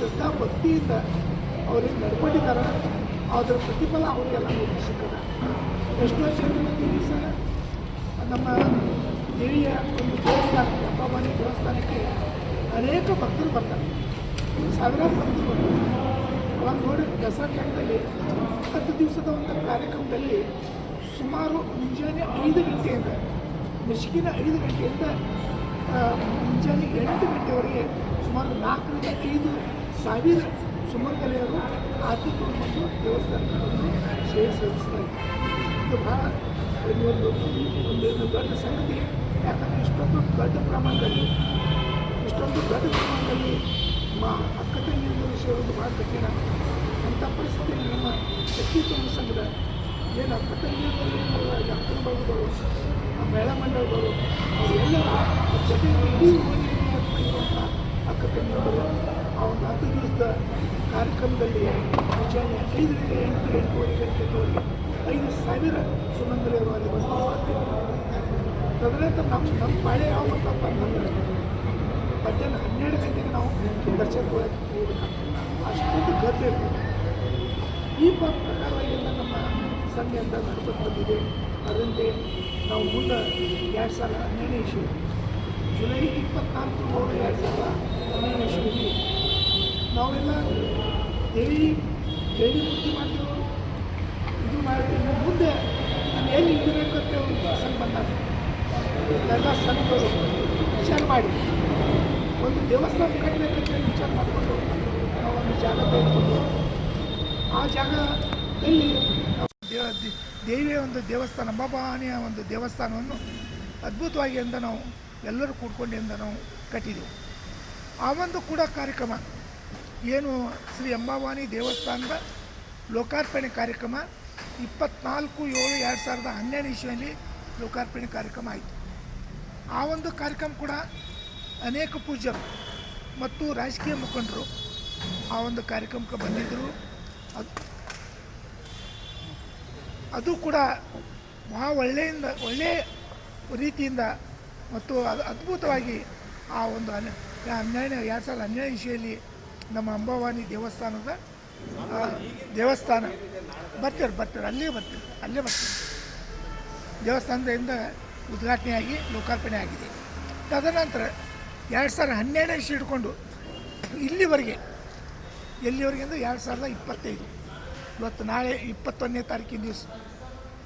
ಶ್ರದ್ಧಾ ಭಕ್ತಿಯಿಂದ ಅವ್ರಿಗೆ ನಡ್ಕೊಂಡಿದ್ದಾರೆ. ಅದರ ಪ್ರತಿಫಲ ಅವರಿಗೆಲ್ಲ ಸಿಕ್ಕದ. ಎಷ್ಟೋ ಜನರು ಸರ್, ನಮ್ಮ ಹಿರಿಯ ಒಂದು ದೇವಸ್ಥಾನಕ್ಕೆ ಅಂಬಾಬಾನಿ ದೇವಸ್ಥಾನಕ್ಕೆ ಅನೇಕ ಭಕ್ತರು ಬರ್ತಾರೆ. ಸಾವಿರಾರು ಭಕ್ತರು ಬರ್ತಾರೆ. ಅವಾಗ ನೋಡಿ, ದಸರಾ ಟೈಮ್ನಲ್ಲಿ ಹತ್ತು ದಿವಸದ ಒಂದು ಕಾರ್ಯಕ್ರಮದಲ್ಲಿ ಸುಮಾರು ಮುಂಜಾನೆ ಐದು ಗಂಟೆಯಿಂದ ಬೆಳಗಿನ ಐದು ಗಂಟೆಯಿಂದ ಮುಂಜಾನೆ ಎಂಟು ಗಂಟೆವರೆಗೆ ಸುಮಾರು ನಾಲ್ಕರಿಂದ ಐದು ಸಾವಿರ ಸುಮಂಗಲೆಯರು ಆರತಿ ಮತ್ತು ದೇವಸ್ಥಾನಗಳನ್ನು ಸೇವೆ ಸಲ್ಲಿಸ್ತಾರೆ. ಇದು ಭಾಳ ಒಂದು ಒಂದು ದೊಡ್ಡ ಸಂಗತಿ. ಯಾಕಂದರೆ ಇಷ್ಟೊಂದು ದೊಡ್ಡ ಪ್ರಮಾಣದಲ್ಲಿ, ಇಷ್ಟೊಂದು ದೊಡ್ಡ ಪ್ರಮಾಣದಲ್ಲಿ ನಮ್ಮ ಅಕ್ಕ ತಂಗಿಯರು ವಿಷಯವನ್ನು ಭಾಳ ಕಠಿಣ. ಅಂಥ ಪರಿಸ್ಥಿತಿಯಲ್ಲಿ ನಮ್ಮ ಶಕ್ತಿ ತುಂಬ ಸಂಘದ ಏನು ಅಕ್ಕ ತಂಗಿಯರು ಡಾಕ್ಟರ್ ಬಾಬುಗಳು ಮೇಳ ಮಂಡಳಗಳು, ಅವರೆಲ್ಲರೂ ಜೊತೆ ಇಡೀ ಊರಿನ ಅಕ್ಕ ತಂಗಿಯರು ಒಂದು ಹತ್ತು ದಿವಸದ ಕಾರ್ಯಕ್ರಮದಲ್ಲಿ ಮುಂಜಾನೆ ಐದರಿಂದ ಎಂಟು ಎಂಟೂವರೆ ಗಂಟೆವರೆಗೆ ಐದು ಸಾವಿರ ಸುಮಂಗಲಿಯರು ಅಲ್ಲಿ ಬಂದು. ತದನಂತರ ನಮ್ಮ ನಮ್ಮ ಮಳೆ ಯಾವತ್ತಪ್ಪ ಅಂತಂದ್ರೆ ಮಧ್ಯಾಹ್ನ ಹನ್ನೆರಡು ಗಂಟೆಗೆ ನಾವು ದರ್ಶನಕ್ಕೆ ಹೋಗ್ಬೇಕಾಗ್ತದೆ. ಅಷ್ಟೊಂದು ಗದ್ದೆ ಇರ್ತದೆ ಈ ಪ್ರಕಾರವಾಗಿಲ್ಲ ನಮ್ಮ ಸಂಘದಿಂದ ನಡ್ಕೊಂಡು ಬಂದಿದೆ. ಅದರಂತೆ ನಾವು ಮುಂದೆ ಎರಡು ಸಾವಿರ ಹನ್ನೆರಡನೇ ಇಶ್ಯೂ ಜುಲೈ ಇಪ್ಪತ್ನಾಲ್ಕು ಎರಡು ಸಾವಿರ ಹನ್ನೆರಡನೇ ಇಶ್ಯೂಲಿ ನಾವೆಲ್ಲ ದೇವಿ ದೇವಿ ಪೂಜೆ ಮಾಡ್ತೀವಿ ಇದು ಮಾಡ್ತೀವಿ. ಮುಂದೆ ನಾನು ಎಲ್ಲಿ ಇಡಬೇಕು ಅಂತ ಒಂದು ಪ್ರಸಂಗ ಬಂದಾಗ ಎಲ್ಲ ಸಂಘಗಳು ವಿಚಾರ ಮಾಡಿ. ಒಂದು ದೇವಸ್ಥಾನ ಕಟ್ಟಬೇಕಂತ ವಿಚಾರ ಮಾಡಿಕೊಂಡು ನಾವು ಒಂದು ಜಾಗ ತೆಗೆದುಕೊಂಡು ಆ ಜಾಗದಲ್ಲಿ ದೇವ- ದೇವಿಯ ಒಂದು ದೇವಸ್ಥಾನ ಅಂಬಾಭವಾನಿಯ ಒಂದು ದೇವಸ್ಥಾನವನ್ನು ಅದ್ಭುತವಾಗಿ ಅಂತ ನಾವು ಎಲ್ಲರೂ ಕೂಡ್ಕೊಂಡು ನಾವು ಕಟ್ಟಿದೆವು. ಆ ಒಂದು ಕೂಡ ಕಾರ್ಯಕ್ರಮ ಏನು ಶ್ರೀ ಅಂಬಾಭವಾನಿ ದೇವಸ್ಥಾನದ ಲೋಕಾರ್ಪಣೆ ಕಾರ್ಯಕ್ರಮ ಇಪ್ಪತ್ನಾಲ್ಕು ಏಳು ಎರಡು ಸಾವಿರದ ಹನ್ನೆರಡು ಇಸ್ವಿಯಲ್ಲಿ ಲೋಕಾರ್ಪಣೆ ಕಾರ್ಯಕ್ರಮ ಆಯಿತು. ಆ ಒಂದು ಕಾರ್ಯಕ್ರಮ ಕೂಡ ಅನೇಕ ಪೂಜ್ಯರು ಮತ್ತು ರಾಜಕೀಯ ಮುಖಂಡರು ಆ ಒಂದು ಕಾರ್ಯಕ್ರಮಕ್ಕೆ ಬಂದಿದ್ದರು. ಅದು ಅದು ಕೂಡ ಭಾಳ ಒಳ್ಳೆಯಿಂದ ಒಳ್ಳೆಯ ರೀತಿಯಿಂದ ಮತ್ತು ಅದು ಅದ್ಭುತವಾಗಿ ಆ ಒಂದು ಹನ್ನೆ ಹನ್ನೆರಡನೇ ಎರಡು ಸಾವಿರದ ಹನ್ನೆರಡು ಇಸ್ವಿಯಲ್ಲಿ ನಮ್ಮ ಅಂಬಾವಾನಿ ದೇವಸ್ಥಾನದ ದೇವಸ್ಥಾನ. ಬರ್ತಾರೆ ಬರ್ತಾರೆ. ಅಲ್ಲೇ ಬರ್ತೀವಿ ಅಲ್ಲೇ ಬರ್ತೀವಿ ದೇವಸ್ಥಾನದಿಂದ ಉದ್ಘಾಟನೆಯಾಗಿ ಲೋಕಾರ್ಪಣೆ ಆಗಿದೆ. ತದನಂತರ ಎರಡು ಸಾವಿರದ ಹನ್ನೆರಡನೇ ಇಷ್ಟು ಹಿಡ್ಕೊಂಡು ಇಲ್ಲಿವರೆಗೆ, ಎಲ್ಲಿವರೆಗೆ ಅಂದರೆ ಎರಡು ಸಾವಿರದ ಇಪ್ಪತ್ತೈದು. ಇವತ್ತು ನಾಳೆ ಇಪ್ಪತ್ತೊಂದನೇ ತಾರೀಕಿನ ದಿವಸ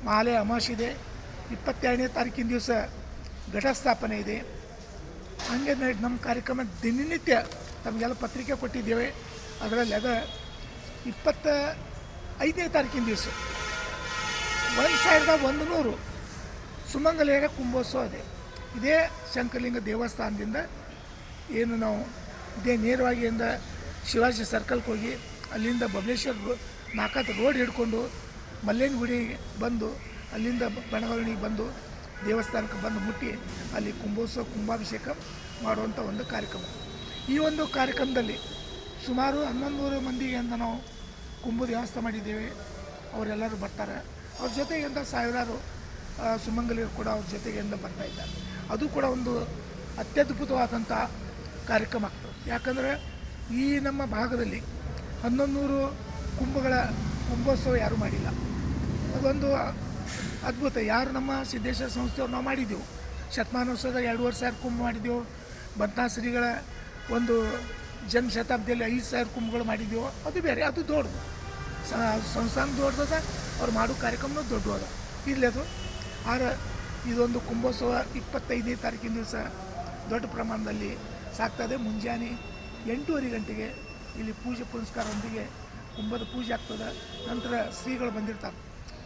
ಮಾಲೆ ಅಮಾಷ್ ಇದೆ. ಇಪ್ಪತ್ತೆರಡನೇ ತಾರೀಕಿನ ದಿವಸ ಘಟಸ್ಥಾಪನೆ ಇದೆ. ಹಂಗೆ ನಮ್ಮ ಕಾರ್ಯಕ್ರಮ ದಿನನಿತ್ಯ ತಮಗೆಲ್ಲ ಪತ್ರಿಕೆ ಕೊಟ್ಟಿದ್ದೇವೆ. ಅದರಲ್ಲಿ ಅದ ಇಪ್ಪತ್ತ ಐದನೇ ತಾರೀಕಿನ ದಿವಸ. ಒಂದು ಸಾವಿರದ ಒಂದು ನೂರು ಸುಮಂಗಲೇರ ಕುಂಭೋತ್ಸವ ಅದೇ ಇದೇ ಶಂಕರಲಿಂಗ ದೇವಸ್ಥಾನದಿಂದ ಏನು ನಾವು ಇದೇ ನೇರವಾಗಿ ಇಂದ ಶಿವಾಜಿ ಸರ್ಕಲ್ಗೆ ಹೋಗಿ ಅಲ್ಲಿಂದ ಬಬಲೇಶ್ವರ ರೋ ನಾಲ್ಕತ್ತು ರೋಡ್ ಹಿಡ್ಕೊಂಡು ಮಲ್ಲೇನ ಗುಡಿ ಬಂದು, ಅಲ್ಲಿಂದ ಬಣಗಳನಿಗೆ ಬಂದು, ದೇವಸ್ಥಾನಕ್ಕೆ ಬಂದು ಮುಟ್ಟಿ ಅಲ್ಲಿ ಕುಂಭೋತ್ಸವ, ಕುಂಭಾಭಿಷೇಕ ಮಾಡುವಂಥ ಒಂದು ಕಾರ್ಯಕ್ರಮ. ಈ ಒಂದು ಕಾರ್ಯಕ್ರಮದಲ್ಲಿ ಸುಮಾರು ಹನ್ನೊಂದು ನೂರು ಮಂದಿಗೆ ಅಂತ ನಾವು ಕುಂಬದ ವ್ಯವಸ್ಥೆ ಮಾಡಿದ್ದೇವೆ. ಅವರೆಲ್ಲರೂ ಬರ್ತಾರೆ. ಅವ್ರ ಅಂತ ಸಾವಿರಾರು ಸುಮಂಗಲಿಯರು ಕೂಡ ಅವ್ರ ಅಂತ ಬರ್ತಾ ಇದ್ದಾರೆ. ಅದು ಕೂಡ ಒಂದು ಅತ್ಯದ್ಭುತವಾದಂಥ ಕಾರ್ಯಕ್ರಮ ಆಗ್ತದೆ. ಯಾಕಂದರೆ ಈ ನಮ್ಮ ಭಾಗದಲ್ಲಿ ಹನ್ನೊಂದು ನೂರು ಕುಂಭಗಳ ಕುಂಭೋತ್ಸವ ಯಾರೂ ಮಾಡಿಲ್ಲ. ಅದೊಂದು ಅದ್ಭುತ. ಯಾರು ನಮ್ಮ ಸಿದ್ದೇಶ್ವರ ಸಂಸ್ಥೆಯವ್ರು ನಾವು ಮಾಡಿದ್ದೆವು. ಶತಮಾನೋತ್ಸವದ ಎರಡು ವರ್ಷ ಕುಂಭ ಮಾಡಿದ್ದೆವು. ಬಂತಾಶ್ರೀಗಳ ಒಂದು ಜನ್ಮ ಶತಾಬ್ದಿಯಲ್ಲಿ ಐದು ಸಾವಿರ ಕುಂಭಗಳು ಮಾಡಿದ್ದೆವು ಅದು ಬೇರೆ, ಅದು ದೊಡ್ಡದು. ಸಂಸ್ಥಾನ ದೊಡ್ಡದ ಅವ್ರು ಮಾಡೋ ಕಾರ್ಯಕ್ರಮನೂ ದೊಡ್ಡ ಅದ ಇರಲಿ ಅದು. ಆದ್ರೆ ಇದೊಂದು ಕುಂಭೋತ್ಸವ ಇಪ್ಪತ್ತೈದನೇ ತಾರೀಕಿನ ದಿವಸ ದೊಡ್ಡ ಪ್ರಮಾಣದಲ್ಲಿ ಸಾಕ್ತದೆ. ಮುಂಜಾನೆ ಎಂಟೂವರೆ ಗಂಟೆಗೆ ಇಲ್ಲಿ ಪೂಜೆ ಪುನಸ್ಕಾರದೊಂದಿಗೆ ಕುಂಭದ ಪೂಜೆ ಆಗ್ತದೆ. ನಂತರ ಶ್ರೀಗಳು ಬಂದಿರ್ತಾರೆ.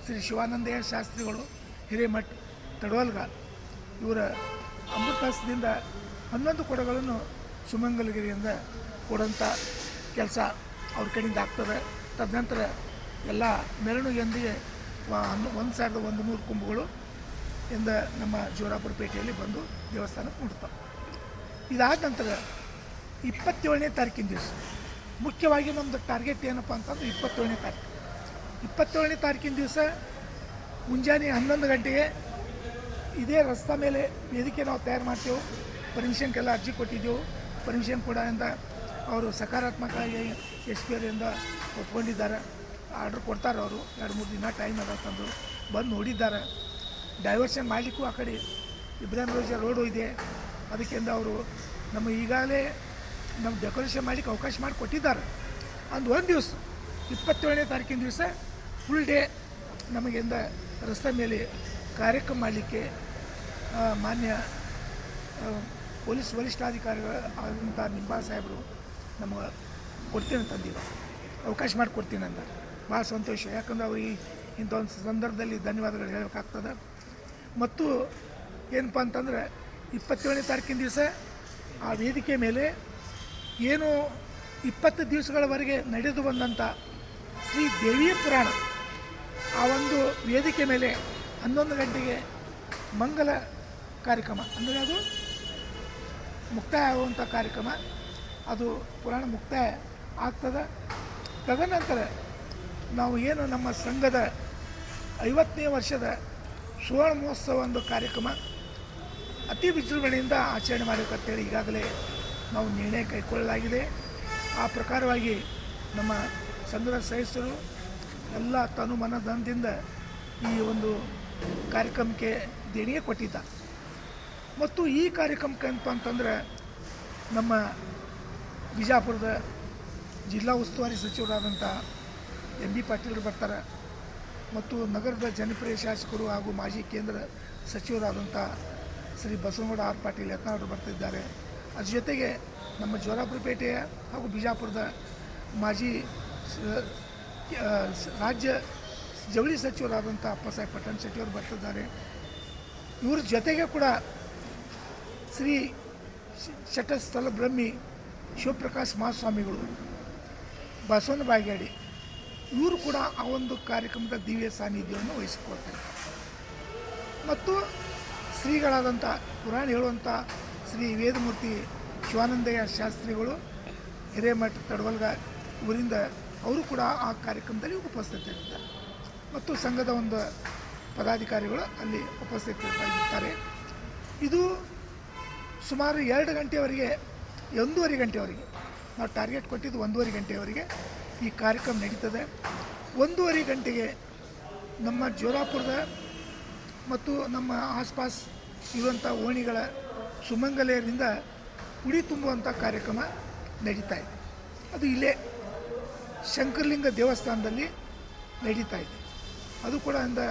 ಶ್ರೀ ಶಿವಾನಂದಯ್ಯ ಶಾಸ್ತ್ರಿಗಳು, ಹಿರೇಮಠ್, ತಡವಲ್ಗ. ಇವರ ಅಮೃತಾಸದಿಂದ ಹನ್ನೊಂದು ಕೊಡಗಳನ್ನು ಸುಮಂಗಲಗಿರಿಯಿಂದ ಕೊಡೋಂಥ ಕೆಲಸ ಅವ್ರ ಕಡೆಯಿಂದ ಆಗ್ತದೆ. ತದನಂತರ ಎಲ್ಲ ಮೆರವಣಿಗೆಯೊಂದಿಗೆ ಒಂದು ಸಾವಿರದ ಒಂದು ನೂರು ಕುಂಭಗಳು ಇಂದ ನಮ್ಮ ಜೋರಾಪುರ ಪೇಟೆಯಲ್ಲಿ ಬಂದು ದೇವಸ್ಥಾನ ಮುಡ್ತಾವೆ ಇದಾದ ನಂತರ ಇಪ್ಪತ್ತೇಳನೇ ತಾರೀಕಿನ ದಿವಸ, ಮುಖ್ಯವಾಗಿ ನಮ್ಮದು ಟಾರ್ಗೆಟ್ ಏನಪ್ಪ ಅಂತಂದ್ರೆ ಇಪ್ಪತ್ತೇಳನೇ ತಾರೀಕು. ಇಪ್ಪತ್ತೇಳನೇ ತಾರೀಕಿನ ದಿವಸ ಮುಂಜಾನೆ ಹನ್ನೊಂದು ಗಂಟೆಗೆ ಇದೇ ರಸ್ತೆ ಮೇಲೆ ವೇದಿಕೆ ನಾವು ತಯಾರು ಮಾಡ್ತೇವೆ. ಪರ್ಮಿಷನ್ಗೆಲ್ಲ ಅರ್ಜಿ ಕೊಟ್ಟಿದ್ದೆವು. ಪರ್ಮಿಷನ್ ಕೂಡ ಅಂತ ಅವರು ಸಕಾರಾತ್ಮಕವಾಗಿ ಎಸ್ ಪಿ ಅವರಿಂದ ಒಪ್ಕೊಂಡಿದ್ದಾರೆ. ಆರ್ಡ್ರ್ ಕೊಡ್ತಾರೆ ಅವರು. ಎರಡು, ಮೂರು ದಿನ ಟೈಮ್ ಅದ ತಂದು ಬಂದು ನೋಡಿದ್ದಾರೆ. ಡೈವರ್ಷನ್ ಮಾಡಲಿಕ್ಕೂ ಆ ಕಡೆ ಇಬ್ರಾಹಿಂ ರೋಜ ರೋಡು ಇದೆ. ಅದಕ್ಕಿಂತ ಅವರು ನಮ್ಮ ಈಗಾಗಲೇ ನಮ್ಮ ಡೆಕೋರೇಷನ್ ಮಾಡಲಿಕ್ಕೆ ಅವಕಾಶ ಮಾಡಿ ಕೊಟ್ಟಿದ್ದಾರೆ. ಅಂದು ಒಂದು ದಿವಸ, ಇಪ್ಪತ್ತೇಳನೇ ತಾರೀಕಿನ ದಿವಸ ಫುಲ್ ಡೇ ನಮಗಿಂದ ರಸ್ತೆ ಮೇಲೆ ಕಾರ್ಯಕ್ರಮ ಮಾಡಲಿಕ್ಕೆ ಮಾನ್ಯ ಪೊಲೀಸ್ ವರಿಷ್ಠಾಧಿಕಾರಿಗಳು ಆದಂಥ ನಿಂಬಾ ಸಾಹೇಬರು ನಮಗೆ ಕೊಡ್ತೀನಿ ತಂದಿದ್ದಾರೆ ಅವಕಾಶ ಮಾಡಿಕೊಡ್ತೀನಿ ಅಂತ ಭಾಳ ಸಂತೋಷ. ಯಾಕಂದ್ರೆ ಅವ್ರಿಗೆ ಇಂಥ ಒಂದು ಸಂದರ್ಭದಲ್ಲಿ ಧನ್ಯವಾದಗಳು ಹೇಳಬೇಕಾಗ್ತದೆ. ಮತ್ತು ಏನಪ್ಪ ಅಂತಂದ್ರೆ ಇಪ್ಪತ್ತೇಳನೇ ತಾರೀಕಿನ ದಿವಸ ಆ ವೇದಿಕೆ ಮೇಲೆ ಏನು ಇಪ್ಪತ್ತು ದಿವಸಗಳವರೆಗೆ ನಡೆದು ಬಂದಂಥ ಶ್ರೀ ದೇವಿಯ ಪುರಾಣ ಆ ಒಂದು ವೇದಿಕೆ ಮೇಲೆ ಹನ್ನೊಂದು ಗಂಟೆಗೆ ಮಂಗಲ ಕಾರ್ಯಕ್ರಮ. ಅಂದರೆ ಅದು ಮುಕ್ತಾಯ ಆಗುವಂಥ ಕಾರ್ಯಕ್ರಮ. ಅದು ಪುರಾಣ ಮುಕ್ತಾಯ ಆಗ್ತದೆ. ತದನಂತರ ನಾವು ಏನು ನಮ್ಮ ಸಂಘದ ಐವತ್ತನೇ ವರ್ಷದ ಸುವರ್ಣ ಮಹೋತ್ಸವ ಒಂದು ಕಾರ್ಯಕ್ರಮ ಅತಿ ವಿಜೃಂಭಣೆಯಿಂದ ಆಚರಣೆ ಮಾಡಬೇಕಂತೇಳಿ ಈಗಾಗಲೇ ನಾವು ನಿರ್ಣಯ ಕೈಗೊಳ್ಳಲಾಗಿದೆ. ಆ ಪ್ರಕಾರವಾಗಿ ನಮ್ಮ ಸಂಘದ ಸದಸ್ಯರು ಎಲ್ಲ ತನು ಮನದಂದಿಂದ ಈ ಒಂದು ಕಾರ್ಯಕ್ರಮಕ್ಕೆ ದೇಣಿಗೆ ಕೊಟ್ಟಿದ್ದ. ಮತ್ತು ಈ ಕಾರ್ಯಕ್ರಮಕ್ಕೆ ಅಂತ ಅಂತಂದ್ರೆ ನಮ್ಮ ಬಿಜಾಪುರದ ಜಿಲ್ಲಾ ಉಸ್ತುವಾರಿ ಸಚಿವರಾದಂಥ ಎಂ ಬಿ ಪಾಟೀಲರು ಬರ್ತಾರೆ ಮತ್ತು ನಗರದ ಜನಪ್ರಿಯ ಶಾಸಕರು ಹಾಗೂ ಮಾಜಿ ಕೇಂದ್ರ ಸಚಿವರಾದಂಥ ಶ್ರೀ ಬಸವನಗೌಡ ಆರ್ ಪಾಟೀಲ್ ಯತ್ನಾಳರು ಬರ್ತಿದ್ದಾರೆ. ಅದ್ರ ಜೊತೆಗೆ ನಮ್ಮ ಜೋರಾಪುರಪೇಟೆಯ ಹಾಗೂ ಬಿಜಾಪುರದ ಮಾಜಿ ರಾಜ್ಯ ಜವಳಿ ಸಚಿವರಾದಂಥ ಅಪ್ಪಸಾಹೇಬ್ ಪಟ್ಟಣ ಶೆಟ್ಟಿಯವರು ಬರ್ತಿದ್ದಾರೆ. ಇವ್ರ ಜೊತೆಗೆ ಕೂಡ ಶ್ರೀ ಶಟಸ್ಥಲ ಬ್ರಹ್ಮಿ ಶಿವಪ್ರಕಾಶ್ ಮಹಾಸ್ವಾಮಿಗಳು, ಬಸವನ ಬಾಗೇಡಿ ಇವರು ಕೂಡ ಆ ಒಂದು ಕಾರ್ಯಕ್ರಮದ ದಿವ್ಯ ಸಾನ್ನಿಧ್ಯವನ್ನು ವಹಿಸಿಕೊಳ್ತಾ ಮತ್ತು ಶ್ರೀಗಳಾದಂಥ ಪುರಾಣ ಹೇಳುವಂಥ ಶ್ರೀ ವೇದಮೂರ್ತಿ ಶಿವಾನಂದಯ್ಯ ಶಾಸ್ತ್ರಿಗಳು, ಹಿರೇಮಠ ತಡವಲ್ಗ ಊರಿಂದ ಅವರು ಕೂಡ ಆ ಕಾರ್ಯಕ್ರಮದಲ್ಲಿ ಉಪಸ್ಥಿತರಿದ್ದಾರೆ. ಮತ್ತು ಸಂಘದ ಒಂದು ಪದಾಧಿಕಾರಿಗಳು ಅಲ್ಲಿ ಉಪಸ್ಥಿತರಾಗಿರ್ತಾರೆ ಇದು ಸುಮಾರು ಎರಡು ಗಂಟೆವರೆಗೆ ಒಂದೂವರೆ ಗಂಟೆವರೆಗೆ ನಾವು ಟಾರ್ಗೆಟ್ ಕೊಟ್ಟಿದ್ದು ಒಂದೂವರೆ ಗಂಟೆವರೆಗೆ ಈ ಕಾರ್ಯಕ್ರಮ ನಡೀತದೆ. ಒಂದೂವರೆ ಗಂಟೆಗೆ ನಮ್ಮ ಜೋರಾಪುರದ ಮತ್ತು ನಮ್ಮ ಆಸ್ಪಾಸ್ ಇರುವಂಥ ಓಣಿಗಳ ಸುಮಂಗಲೆಯರಿಂದ ಉಡಿ ತುಂಬುವಂಥ ಕಾರ್ಯಕ್ರಮ ನಡೀತಾ ಇದೆ. ಅದು ಇಲ್ಲೇ ಶಂಕರಲಿಂಗ ದೇವಸ್ಥಾನದಲ್ಲಿ ನಡೀತಾ ಇದೆ. ಅದು ಕೂಡ ಅಂದ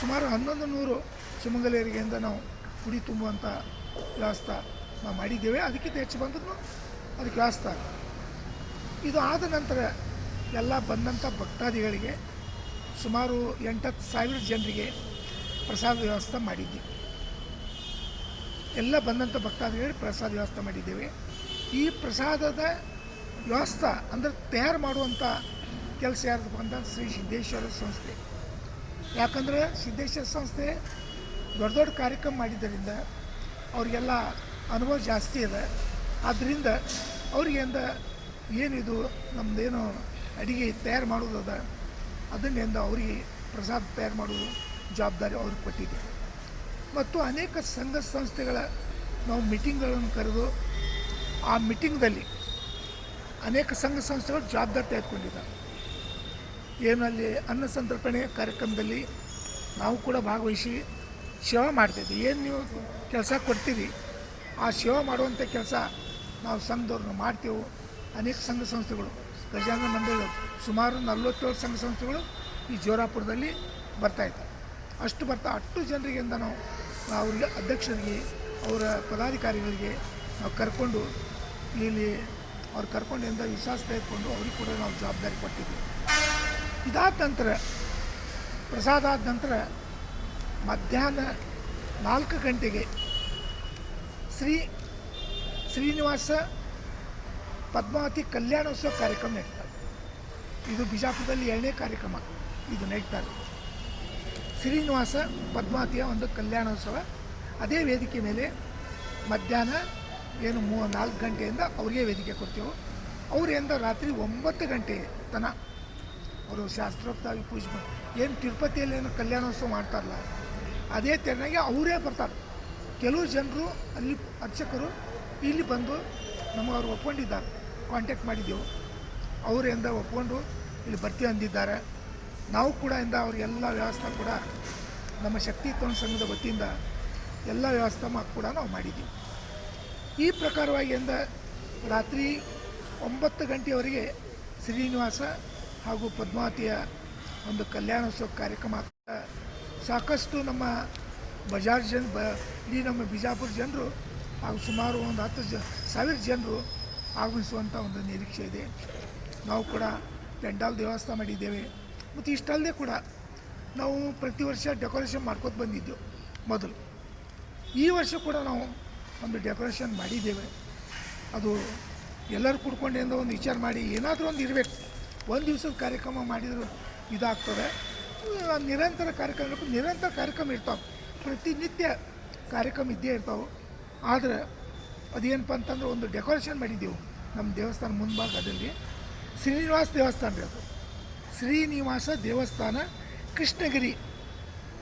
ಸುಮಾರು ಹನ್ನೊಂದು ನೂರು ಸುಮಂಗಲೆಯರಿಗೆಯಿಂದ ನಾವು ಉಡಿ ತುಂಬುವಂಥ ವ್ಯವಸ್ಥೆ ನಾವು ಮಾಡಿದ್ದೇವೆ. ಅದಕ್ಕಿಂತ ಹೆಚ್ಚು ಬಂದರೂ ಅದಕ್ಕೆ ವ್ಯವಸ್ಥೆ. ಇದು ಆದ ನಂತರ ಎಲ್ಲ ಬಂದಂಥ ಭಕ್ತಾದಿಗಳಿಗೆ ಸುಮಾರು ಎಂಟತ್ತು ಸಾವಿರ ಜನರಿಗೆ ಪ್ರಸಾದ ವ್ಯವಸ್ಥೆ ಮಾಡಿದ್ದೀವಿ. ಎಲ್ಲ ಬಂದಂಥ ಭಕ್ತಾದಿಗಳಿಗೆ ಪ್ರಸಾದ ವ್ಯವಸ್ಥೆ ಮಾಡಿದ್ದೇವೆ. ಈ ಪ್ರಸಾದದ ವ್ಯವಸ್ಥೆ ಅಂದರೆ ತಯಾರು ಮಾಡುವಂಥ ಕೆಲಸ ಯಾರು ಅಂತ ಶ್ರೀ ಸಿದ್ದೇಶ್ವರ ಸಂಸ್ಥೆ. ಯಾಕಂದರೆ ಸಿದ್ದೇಶ್ವರ ಸಂಸ್ಥೆ ದೊಡ್ಡ ದೊಡ್ಡ ಕಾರ್ಯಕ್ರಮ ಮಾಡಿದ್ದರಿಂದ ಅವರಿಗೆಲ್ಲ ಅನುಭವ ಜಾಸ್ತಿ ಇದೆ. ಆದ್ದರಿಂದ ಅವ್ರಿಗೆಂದ ಏನಿದು ನಮ್ಮದೇನು ಅಡಿಗೆ ತಯಾರು ಮಾಡೋದದ ಅದನ್ನೆಂದ ಅವರಿಗೆ ಪ್ರಸಾದ ತಯಾರು ಮಾಡೋದು ಜವಾಬ್ದಾರಿ ಅವ್ರಿಗೆ ಕೊಟ್ಟಿದ್ದೇವೆ ಮತ್ತು ಅನೇಕ ಸಂಘ ಸಂಸ್ಥೆಗಳ ನಾವು ಮೀಟಿಂಗ್ಗಳನ್ನು ಕರೆದು ಆ ಮೀಟಿಂಗ್ದಲ್ಲಿ ಅನೇಕ ಸಂಘ ಸಂಸ್ಥೆಗಳು ಜವಾಬ್ದಾರಿ ತೆಗೆದುಕೊಂಡಿದ್ದಾರೆ. ಏನಲ್ಲಿ ಅನ್ನ ಸಂತರ್ಪಣೆ ಕಾರ್ಯಕ್ರಮದಲ್ಲಿ ನಾವು ಕೂಡ ಭಾಗವಹಿಸಿ ಸೇವೆ ಮಾಡ್ತಿದ್ವಿ ಏನು ನೀವು ಕೆಲಸ ಕೊಡ್ತೀರಿ? ಆ ಸೇವೆ ಮಾಡುವಂಥ ಕೆಲಸ ನಾವು ಸಂಘದವ್ರನ್ನ ಮಾಡ್ತೀವಿ. ಅನೇಕ ಸಂಘ ಸಂಸ್ಥೆಗಳು ಗಜಾನ ಮಂಡಳಿ ಸುಮಾರು ನಲ್ವತ್ತೇಳು ಸಂಘ ಸಂಸ್ಥೆಗಳು ಈ ಜೋರಾಪುರದಲ್ಲಿ ಬರ್ತಾಯಿತ್ತು ಅಷ್ಟು ಬರ್ತಾ, ಅಷ್ಟು ಜನರಿಗಿಂದ ನಾವು ಅವ್ರಿಗೆ ಅಧ್ಯಕ್ಷರಿಗೆ, ಅವರ ಪದಾಧಿಕಾರಿಗಳಿಗೆ ನಾವು ಕರ್ಕೊಂಡು ಇಲ್ಲಿ ಅವ್ರು ಕರ್ಕೊಂಡಿಂದ ವಿಶ್ವಾಸ ತೆಗೆದುಕೊಂಡು ಅವ್ರಿಗೆ ಕೂಡ ನಾವು ಜವಾಬ್ದಾರಿ ಕೊಟ್ಟಿದ್ದೀವಿ. ಇದಾದ ನಂತರ, ಪ್ರಸಾದ ಆದ ನಂತರ ಮಧ್ಯಾಹ್ನ ನಾಲ್ಕು ಗಂಟೆಗೆ ಶ್ರೀ ಶ್ರೀನಿವಾಸ ಪದ್ಮಾವತಿ ಕಲ್ಯಾಣೋತ್ಸವ ಕಾರ್ಯಕ್ರಮ ನಡೀತಾರೆ ಇದು. ಬಿಜಾಪುರದಲ್ಲಿ ಎರಡನೇ ಕಾರ್ಯಕ್ರಮ ಇದು ನಡೀತಾ ಶ್ರೀನಿವಾಸ ಪದ್ಮಾವತಿಯ ಒಂದು ಕಲ್ಯಾಣೋತ್ಸವ. ಅದೇ ವೇದಿಕೆ ಮೇಲೆ ಮಧ್ಯಾಹ್ನ ಏನು ಮೂ ನಾಲ್ಕು ಗಂಟೆಯಿಂದ ಅವ್ರಿಗೆ ವೇದಿಕೆ ಕೊಡ್ತೇವೆ. ಅವರಿಂದ ರಾತ್ರಿ ಒಂಬತ್ತು ಗಂಟೆ ತನ ಅವರು ಶಾಸ್ತ್ರೋಕ್ತವಾಗಿ ಪೂಜೆ ಮಾಡಿ. ಏನು ತಿರುಪತಿಯಲ್ಲಿ ಏನು ಕಲ್ಯಾಣೋತ್ಸವ ಮಾಡ್ತಾರಲ್ಲ ಅದೇ ತೆರನಾಗಿ ಅವರೇ ಬರ್ತಾರೆ. ಕೆಲವು ಜನರು ಅಲ್ಲಿ ಅರ್ಚಕರು ಇಲ್ಲಿ ಬಂದು ನಮಗೆ ಅವ್ರು ಒಪ್ಕೊಂಡಿದ್ದಾರೆ. ಕಾಂಟ್ಯಾಕ್ಟ್ ಮಾಡಿದ್ದೆವು. ಅವರಿಂದ ಒಪ್ಕೊಂಡು ಇಲ್ಲಿ ಬರ್ತೀವಿ ಅಂದಿದ್ದಾರೆ. ನಾವು ಕೂಡ ಇಂದ ಅವ್ರಿಗೆಲ್ಲ ವ್ಯವಸ್ಥೆ ಕೂಡ ನಮ್ಮ ಶಕ್ತಿ ತೋಣ ಸಂಘದ ವತಿಯಿಂದ ಎಲ್ಲ ವ್ಯವಸ್ಥೆ ಕೂಡ ನಾವು ಮಾಡಿದ್ದೀವಿ. ಈ ಪ್ರಕಾರವಾಗಿ ಎಂದ ರಾತ್ರಿ ಒಂಬತ್ತು ಗಂಟೆಯವರೆಗೆ ಶ್ರೀನಿವಾಸ ಹಾಗೂ ಪದ್ಮಾವತಿಯ ಒಂದು ಕಲ್ಯಾಣೋತ್ಸವ ಕಾರ್ಯಕ್ರಮ ಸಾಕಷ್ಟು ನಮ್ಮ ಬಜಾರ್ ಜನ ಬ ಇಡೀ ನಮ್ಮ ಬಿಜಾಪುರ ಜನರು ಹಾಗೂ ಸುಮಾರು ಒಂದು ಹತ್ತು ಜ ಸಾವಿರ ಜನರು ಆಗಮಿಸುವಂಥ ಒಂದು ನಿರೀಕ್ಷೆ ಇದೆ. ನಾವು ಕೂಡ ಪೆಂಡಾಲ್ ದೇವಸ್ಥಾನ ಮಾಡಿದ್ದೇವೆ. ಮತ್ತು ಇಷ್ಟಲ್ಲದೆ ಕೂಡ ನಾವು ಪ್ರತಿ ವರ್ಷ ಡೆಕೋರೇಷನ್ ಮಾಡ್ಕೋತ ಬಂದಿದ್ದೆವು ಮೊದಲು. ಈ ವರ್ಷ ಕೂಡ ನಾವು ಒಂದು ಡೆಕೋರೇಷನ್ ಮಾಡಿದ್ದೇವೆ. ಅದು ಎಲ್ಲರೂ ಕುಡ್ಕೊಂಡಿಂದ ಒಂದು ವಿಚಾರ ಮಾಡಿ ಏನಾದರೂ ಒಂದು ಇರಬೇಕು. ಒಂದು ದಿವಸದ ಕಾರ್ಯಕ್ರಮ ಮಾಡಿದರೂ ಇದಾಗ್ತದೆ. ನಿರಂತರ ಕಾರ್ಯಕ್ರಮ. ನಿರಂತರ ಕಾರ್ಯಕ್ರಮ ಇರ್ತಾವೆ. ಪ್ರತಿನಿತ್ಯ ಕಾರ್ಯಕ್ರಮ ಇದ್ದೇ ಇರ್ತಾವೆ. ಆದರೆ ಅದೇನಪ್ಪ ಅಂತಂದ್ರೆ ಒಂದು ಡೆಕೋರೇಷನ್ ಮಾಡಿದ್ದೆವು ನಮ್ಮ ದೇವಸ್ಥಾನ ಮುಂಭಾಗದಲ್ಲಿ. ಶ್ರೀನಿವಾಸ ದೇವಸ್ಥಾನ ರೀ ಅದು. ಶ್ರೀನಿವಾಸ ದೇವಸ್ಥಾನ ಕೃಷ್ಣಗಿರಿ.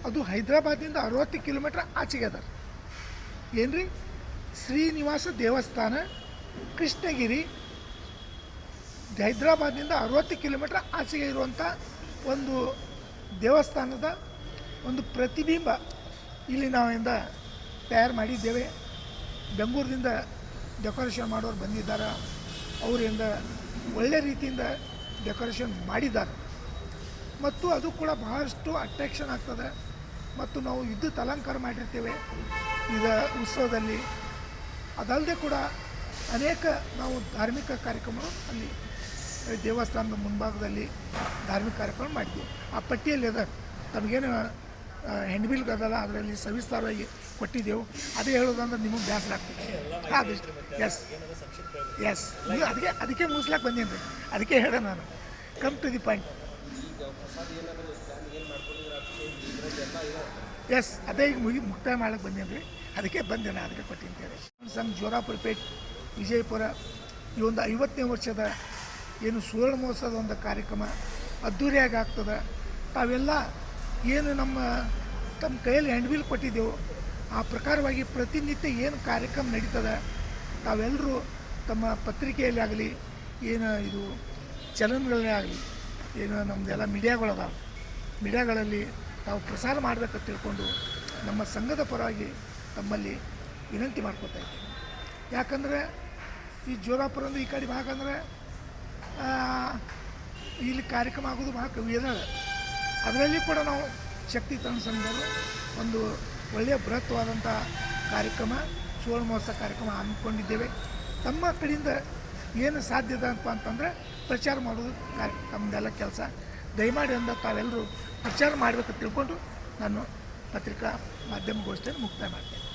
ಅದು ಹೈದರಾಬಾದಿಂದ ಅರವತ್ತು ಕಿಲೋಮೀಟ್ರ್ ಆಚೆಗೆ ಅದ. ಏನು ರೀ ಶ್ರೀನಿವಾಸ ದೇವಸ್ಥಾನ ಕೃಷ್ಣಗಿರಿ. ಹೈದರಾಬಾದ್ನಿಂದ ಅರವತ್ತು ಕಿಲೋಮೀಟ್ರ್ ಆಚೆಗೆ ಇರುವಂಥ ಒಂದು ದೇವಸ್ಥಾನದ ಒಂದು ಪ್ರತಿಬಿಂಬ ಇಲ್ಲಿ ನಾವಿಂದ ತಯಾರು ಮಾಡಿದ್ದೇವೆ. ಬೆಂಗಳೂರಿನಿಂದ ಡೆಕೋರೇಷನ್ ಮಾಡೋರು ಬಂದಿದ್ದಾರೆ. ಅವರಿಂದ ಒಳ್ಳೆ ರೀತಿಯಿಂದ ಡೆಕೋರೇಷನ್ ಮಾಡಿದ್ದಾರೆ. ಮತ್ತು ಅದು ಕೂಡ ಬಹಳಷ್ಟು ಅಟ್ರ್ಯಾಕ್ಷನ್ ಆಗ್ತದೆ. ಮತ್ತು ನಾವು ವಿದ್ಯುತ್ ಅಲಂಕಾರ ಮಾಡಿರ್ತೇವೆ. ಈಗ ಉತ್ಸವದಲ್ಲಿ ಅದಲ್ಲದೆ ಕೂಡ ಅನೇಕ ನಾವು ಧಾರ್ಮಿಕ ಕಾರ್ಯಕ್ರಮಗಳು ಅಲ್ಲಿ ದೇವಸ್ಥಾನದ ಮುಂಭಾಗದಲ್ಲಿ ಧಾರ್ಮಿಕ ಕಾರ್ಯಕ್ರಮ ಮಾಡಿದ್ವಿ. ಆ ಪಟ್ಟಿಯಲ್ಲಿ ಅದ, ತಮಗೇನು ಹೆಣ್ಬಿಲ್ ಅದಲ್ಲ, ಅದರಲ್ಲಿ ಸವಿಸ್ತಾರವಾಗಿ ಕೊಟ್ಟಿದ್ದೆವು. ಅದೇ ಹೇಳೋದಂದ್ರೆ ನಿಮಗೆ ಬೇಸರ ಆಗ್ತದೆ. ಅದಿಷ್ಟು ಎಸ್ ಎಸ್ ನೀವು ಅದಕ್ಕೆ ಅದಕ್ಕೆ ಮುಗಿಸ್ಲಾಕೆ ಬಂದೇನು ರೀ ಅದಕ್ಕೆ ಹೇಳ ನಾನು. Come to the point yes ಅದೇ ಈಗ ಮುಗಿ, ಮುಕ್ತಾಯ ಮಾಡಕ್ಕೆ ಬಂದೇನು ರೀ ಅದಕ್ಕೆ ಬಂದೆ ನಾನು ಅದಕ್ಕೆ ಅಂತೇಳಿ ಸಂಘ ಜೋರಾಪುರ ಪೇಟ್ ವಿಜಯಪುರ ಈ ಒಂದು ಐವತ್ತನೇ ವರ್ಷದ ಏನು ಸುವರ್ಣ ಮಹೋತ್ಸವದ ಒಂದು ಕಾರ್ಯಕ್ರಮ ಅದ್ಧೂರಿಯಾಗಿ ಆಗ್ತದೆ. ತಾವೆಲ್ಲ ಏನು ನಮ್ಮ ತಮ್ಮ ಕೈಯಲ್ಲಿ ಹ್ಯಾಂಡ್ಬಿಲ್ ಕೊಟ್ಟಿದ್ದೆವು ಆ ಪ್ರಕಾರವಾಗಿ ಪ್ರತಿನಿತ್ಯ ಏನು ಕಾರ್ಯಕ್ರಮ ನಡೀತದೆ, ತಾವೆಲ್ಲರೂ ತಮ್ಮ ಪತ್ರಿಕೆಯಲ್ಲಿ ಆಗಲಿ, ಏನು ಇದು ಚಲನ್ಗಳನ್ನೇ ಆಗಲಿ, ಏನು ನಮ್ಮದೆಲ್ಲ ಮೀಡಿಯಾಗಳದಾವೆ ಮೀಡಿಯಾಗಳಲ್ಲಿ ತಾವು ಪ್ರಸಾರ ಮಾಡಬೇಕಂತ ತಿಳ್ಕೊಂಡು ನಮ್ಮ ಸಂಘದ ಪರವಾಗಿ ತಮ್ಮಲ್ಲಿ ವಿನಂತಿ ಮಾಡ್ಕೊತಾ ಇದ್ದೀನಿ. ಯಾಕಂದರೆ ಈ ಜೋರಾಪುರ ಈ ಕಡೆ ಭಾಗ ಅಂದರೆ ಇಲ್ಲಿ ಕಾರ್ಯಕ್ರಮ ಆಗೋದು ಭಾಳ ಕವಿಯದ ಅದರಲ್ಲಿ ಕೂಡ ನಾವು ಶಕ್ತಿ ಸಂಘದವರು ಒಂದು ಒಳ್ಳೆಯ ಬೃಹತ್ವಾದಂಥ ಕಾರ್ಯಕ್ರಮ, ಸುವರ್ಣ ಮಹೋತ್ಸವ ಕಾರ್ಯಕ್ರಮ ಹಮ್ಮಿಕೊಂಡಿದ್ದೇವೆ. ತಮ್ಮ ಕಡೆಯಿಂದ ಏನು ಸಾಧ್ಯದ ಅಂತ ಅಂತಂದರೆ ಪ್ರಚಾರ ಮಾಡೋದು ಕಾರ್ಯ, ತಮ್ಮದೆಲ್ಲ ಕೆಲಸ. ದಯಮಾಡಿ ಅಂದ ತಾವೆಲ್ಲರೂ ಪ್ರಚಾರ ಮಾಡಬೇಕು ತಿಳ್ಕೊಂಡು ನಾನು ಪತ್ರಿಕಾ ಮಾಧ್ಯಮಗೋಷ್ಠಿಯನ್ನು ಮುಕ್ತಾಯ ಮಾಡ್ತೇನೆ.